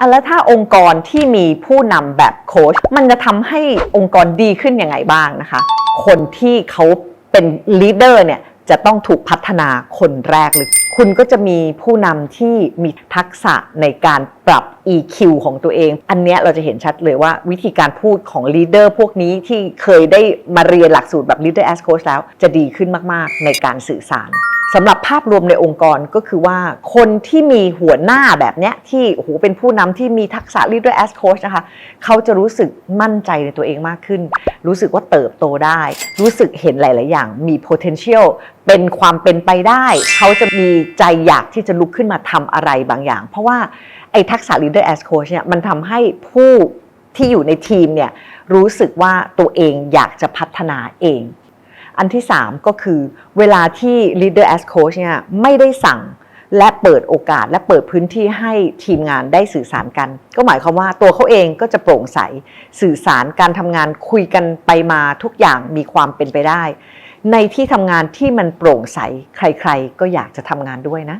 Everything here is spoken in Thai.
อะแล้วถ้าองค์กรที่มีผู้นำแบบโค้ชมันจะทำให้องค์กรดีขึ้นยังไงบ้างนะคะ คนที่เขาเป็นลีดเดอร์เนี่ยจะต้องถูกพัฒนาคนแรกเลย คุณก็จะมีผู้นำที่มีทักษะในการปรับ EQ ของตัวเอง อันเนี้ยเราจะเห็นชัดเลยว่าวิธีการพูดของลีดเดอร์พวกนี้ที่เคยได้มาเรียนหลักสูตรแบบ Leader as Coach แล้ว จะดีขึ้นมาก ๆ ในการสื่อสาร สำหรับภาพรวมในองค์กรก็คือว่าคนที่มีหัวหน้าแบบเนี้ยที่โอ้โหเป็นผู้นำที่มีทักษะ leader as coach นะคะ เขาจะรู้สึกมั่นใจในตัวเองมากขึ้น รู้สึกว่าเติบโตได้ รู้สึกเห็นหลาย ๆ อย่างมี potential เป็นความเป็นไปได้ เขาจะมีใจอยากที่จะลุกขึ้นมาทำอะไรบางอย่าง เพราะว่าไอ้ทักษะ leader as coach เนี่ยมันทำให้ผู้ที่อยู่ในทีมเนี่ยรู้สึกว่าตัวเองอยากจะพัฒนาเอง อันที่ 3 ก็คือเวลาที่ leader as coach เนี่ยไม่ได้สั่งและเปิดโอกาสและเปิดพื้นที่ให้ทีมงานได้สื่อสารกัน ก็หมายความว่าตัวเขาเองก็จะโปร่งใสสื่อสารการทำงานคุยกันไปมาทุกอย่างมีความเป็นไปได้ ในที่ทำงานที่มันโปร่งใสใครๆ ก็อยากจะทำงานด้วยนะ